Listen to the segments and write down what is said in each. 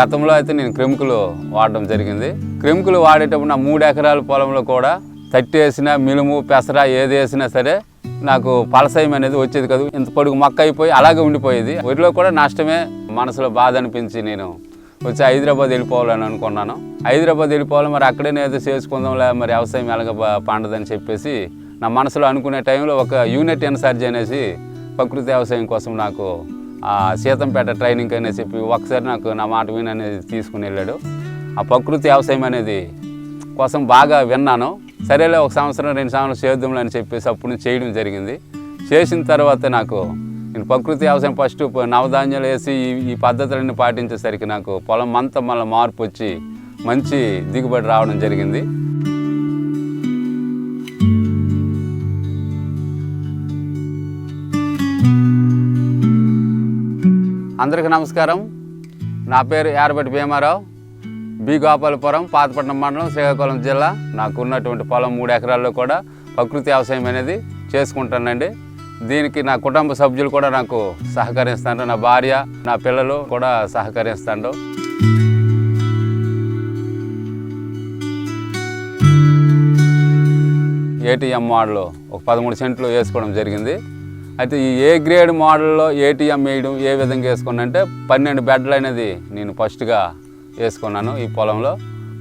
గతంలో అయితే నేను క్రిమికలు వాడడం జరిగింది. క్రిమికలు వాడేటప్పుడు నా మూడు ఎకరాల పొలంలో కూడా తట్టి వేసినా మినుము పెసర ఏది వేసినా సరే నాకు పలసయం అనేది వచ్చేది కాదు. ఇంత పొడుగు మొక్క అయిపోయి అలాగే ఉండిపోయేది. వరిలో కూడా నష్టమే మనసులో బాధ అనిపించి నేను వచ్చి హైదరాబాద్ వెళ్ళిపోవాలని అనుకున్నాను. హైదరాబాద్ వెళ్ళిపోవాలి మరి అక్కడే ఏదో చేసుకుందాంలే మరి వ్యవసాయం ఎలాగ పండదని చెప్పేసి నా మనసులో అనుకునే టైంలో ఒక యూనిట్ ఇన్సార్జ్ అనేసి ప్రకృతి వ్యవసాయం కోసం నాకు సీతంపేట ట్రైనింగ్ అని చెప్పి ఒకసారి నాకు నా మాట విని అనేది తీసుకుని వెళ్ళాడు. ఆ ప్రకృతి వ్యవసాయం అనేది కోసం బాగా విన్నాను. సరేలే ఒక సంవత్సరం రెండు సంవత్సరం చేద్దాంలే అని చెప్పేసి అప్పుడు చేయడం జరిగింది. చేసిన తర్వాత నాకు నేను ప్రకృతి వ్యవసాయం ఫస్ట్ నవధాన్యాలు వేసి ఈ ఈ పద్ధతులన్నీ పాటించేసరికి నాకు పొలం అంతా మళ్ళీ మార్పు వచ్చి మంచి దిగుబడి రావడం జరిగింది. అందరికీ నమస్కారం. నా పేరు యారబెట్టి భీమారావు. బి గోపాలపురం పాతపట్నం మండలం శ్రీకాకుళం జిల్లా. నాకు ఉన్నటువంటి పొలం మూడు ఎకరాల్లో కూడా ప్రకృతి వ్యవసాయం అనేది చేసుకుంటానండి. దీనికి నా కుటుంబ సభ్యులు కూడా నాకు సహకరిస్తాను నా భార్య నా పిల్లలు కూడా సహకరిస్తాడు ఏటీఎం మోడల్ ఒక పదమూడు సెంట్లు వేసుకోవడం జరిగింది. అయితే ఈ ఏ గ్రేడ్ మోడల్లో ఏటీఎం వేయడం ఏ విధంగా వేసుకున్నానంటే పన్నెండు బెడ్లు అనేది నేను ఫస్ట్గా వేసుకున్నాను ఈ పొలంలో.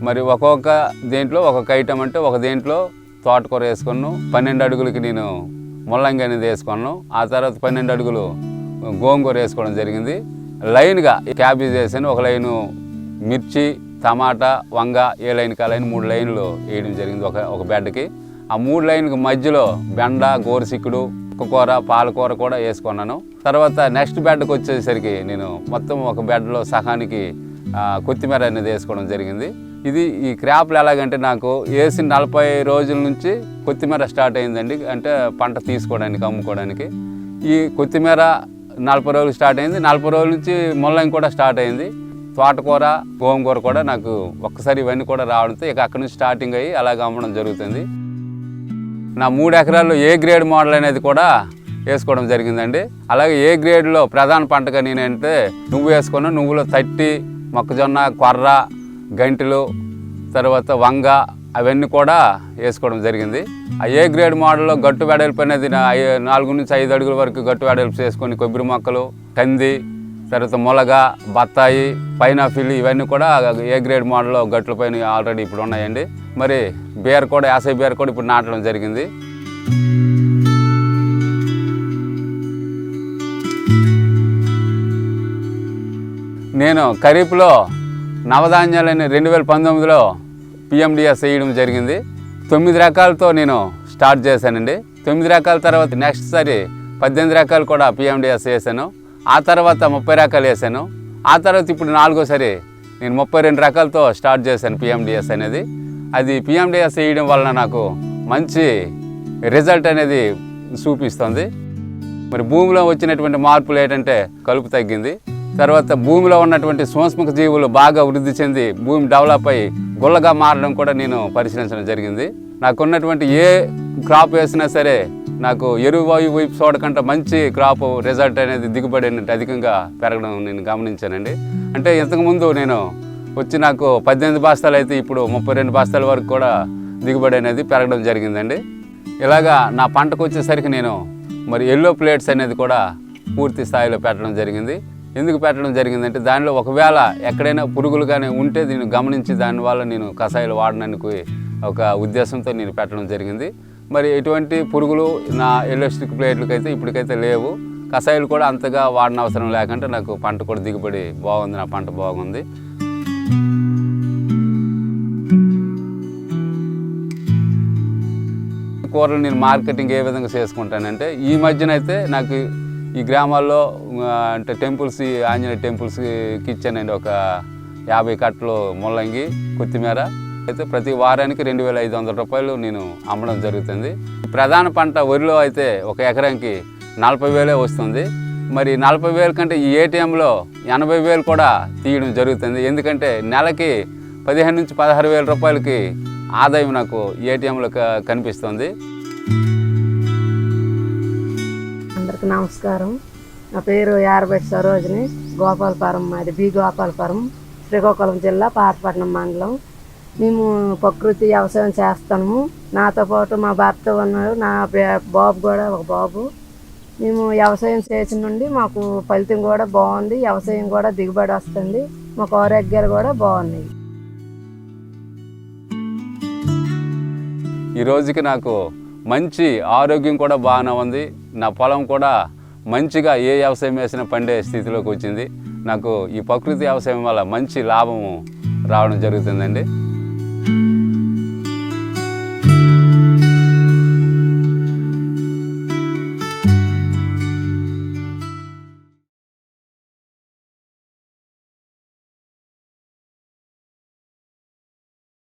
మరి ఒక్కొక్క దేంట్లో ఒక్కొక్క ఐటెం అంటే ఒక దేంట్లో తోటకూర వేసుకున్నాను పన్నెండు అడుగులకి నేను ముల్లంగి అనేది వేసుకున్నాను ఆ తర్వాత పన్నెండు అడుగులు గోంగూర వేసుకోవడం జరిగింది. లైన్గా క్యాబేజ్ వేసాను ఒక లైను మిర్చి టమాటా వంగ ఏ లైన్ కా లైన్ మూడు లైన్లు వేయడం జరిగింది ఒక ఒక బెడ్కి. ఆ మూడు లైన్కి మధ్యలో బెండ గోరుసిక్కుడు కూర పాలకూర కూడా వేసుకున్నాను. తర్వాత నెక్స్ట్ బెడ్కి వచ్చేసరికి నేను మొత్తం ఒక బెడ్లో సహానికి కొత్తిమీర అనేది వేసుకోవడం జరిగింది. ఇది ఈ క్రాప్లు ఎలాగంటే నాకు వేసిన నలభై రోజుల నుంచి కొత్తిమీర స్టార్ట్ అయిందండి. అంటే పంట తీసుకోవడానికి అమ్ముకోవడానికి. ఈ కొత్తిమీర నలభై రోజులు స్టార్ట్ అయింది. నలభై రోజుల నుంచి ముల్లంగి కూడా స్టార్ట్ అయింది. తోటకూర గోంగూర కూడా నాకు ఒక్కసారి ఇవన్నీ కూడా రావడంతో ఇక అక్కడి నుంచి స్టార్టింగ్ అయ్యి అలాగ అమ్మడం జరుగుతుంది. నా మూడు ఎకరాల్లో ఏ గ్రేడ్ మోడల్ అనేది కూడా వేసుకోవడం జరిగిందండి. అలాగే ఏ గ్రేడ్లో ప్రధాన పంటగా నేనంటే నువ్వు వేసుకున్న నువ్వులో తట్టి మొక్కజొన్న కొర్ర గంటెలు తర్వాత వంగ అవన్నీ కూడా వేసుకోవడం జరిగింది. ఆ ఏ గ్రేడ్ మోడల్లో గట్టు వెడల్పు అనేది నాలుగు నుంచి ఐదు అడుగుల వరకు గట్టు వెడల్పు చేసుకొని కొబ్బరి మొక్కలు కంది తర్వాత మొలగ బత్తాయి పైనాపిల్ ఇవన్నీ కూడా ఏ గ్రేడ్ మోడల్లో గట్ల పైన ఆల్రెడీ ఇప్పుడు ఉన్నాయండి. మరి బీర కూడా యాసై బీర కూడా ఇప్పుడు నాటడం జరిగింది. నేను ఖరీఫ్లో నవధాన్యాలని రెండు వేల పంతొమ్మిదిలో పిఎండిఎస్ వేయడం జరిగింది. తొమ్మిది రకాలతో నేను స్టార్ట్ చేశానండి. తొమ్మిది రకాల తర్వాత నెక్స్ట్ సారి పద్దెనిమిది రకాలు కూడా పిఎండిఎస్ వేసాను ఆ తర్వాత ముప్పై రకాలు వేసాను ఆ తర్వాత ఇప్పుడు నాలుగోసారి నేను ముప్పై రెండు రకాలతో స్టార్ట్ చేశాను పిఎండిఎస్ అనేది. అది పిఎండిఎస్ వేయడం వలన నాకు మంచి రిజల్ట్ అనేది చూపిస్తుంది. మరి భూమిలో వచ్చినటువంటి మార్పులు ఏంటంటే కలుపు తగ్గింది. తర్వాత భూమిలో ఉన్నటువంటి సూక్ష్మక జీవులు బాగా వృద్ధి చెంది భూమి డెవలప్ అయ్యి గుల్లగా మారడం కూడా నేను పరిశీలించడం జరిగింది. నాకున్నటువంటి ఏ క్రాప్ వేసినా సరే నాకు ఎరువు వాయు వైపు చూడకుండా మంచి క్రాప్ రిజల్ట్ అనేది దిగుబడి అనేది అధికంగా పెరగడం నేను గమనించానండి. అంటే ఇంతకుముందు నేను వచ్చి నాకు పద్దెనిమిది బస్తాలు అయితే ఇప్పుడు ముప్పై రెండు బస్తాల వరకు కూడా దిగుబడి అనేది పెరగడం జరిగిందండి. ఇలాగా నా పంటకు వచ్చేసరికి నేను మరి ఎల్లో ప్లేట్స్ అనేది కూడా పూర్తి స్థాయిలో పెట్టడం జరిగింది. ఎందుకు పెట్టడం జరిగిందంటే దానిలో ఒకవేళ ఎక్కడైనా పురుగులు కానీ ఉంటే దీన్ని గమనించి దానివల్ల నేను కషాయాలు వాడడానికి ఒక ఉద్దేశంతో నేను పెట్టడం జరిగింది. మరి ఎటువంటి పురుగులు నా ఎలక్ట్రిక్ ప్లేట్లకి అయితే ఇప్పటికైతే లేవు. కషాయాలు కూడా అంతగా వాడిన అవసరం లేకుండా నాకు పంట కూడా దిగుబడి బాగుంది నా పంట బాగుంది. కూరలు నేను మార్కెటింగ్ ఏ విధంగా చేసుకుంటానంటే ఈ మధ్యన అయితే నాకు ఈ గ్రామాల్లో అంటే టెంపుల్స్ ఆంజనేయ ఆంజనేయ టెంపుల్స్కి ఇచ్చానండి ఒక యాభై కట్టలు ముల్లంగి కొత్తిమీర. అయితే ప్రతి వారానికి రెండు వేల ఐదు వందల రూపాయలు నేను అమ్మడం జరుగుతుంది. ప్రధాన పంట వరిలో అయితే ఒక ఎకరానికి నలభై వేలే వస్తుంది. మరి నలభై వేల కంటే ఈ ఏటీఎంలో ఎనభై వేలు కూడా తీయడం జరుగుతుంది. ఎందుకంటే నెలకి పదిహేను నుంచి పదహారు వేల రూపాయలకి ఆదాయం నాకు ఏటీఎంలో కనిపిస్తుంది. అందరికి నమస్కారం. నా పేరు యారబెట్టి సరోజిని. గోపాలపురం మాది బి గోపాలపురం శ్రీకాకుళం జిల్లా పాతపట్నం మండలం. మేము ప్రకృతి వ్యవసాయం చేస్తాము నాతో పాటు మా భర్త ఉన్నారు. నా బాబు కూడా ఒక బాబు. మేము వ్యవసాయం చేసిన నుండి మాకు ఫలితం కూడా బాగుంది వ్యవసాయం కూడా దిగుబడి వస్తుంది. మాకు ఆరోగ్యాలు కూడా బాగున్నాయి. ఈ రోజుకి నాకు మంచి ఆరోగ్యం కూడా బాగానే ఉంది. నా పొలం కూడా మంచిగా ఏ వ్యవసాయం వేసినా పండే స్థితిలోకి వచ్చింది. నాకు ఈ ప్రకృతి వ్యవసాయం వల్ల మంచి లాభము రావడం జరుగుతుందండి.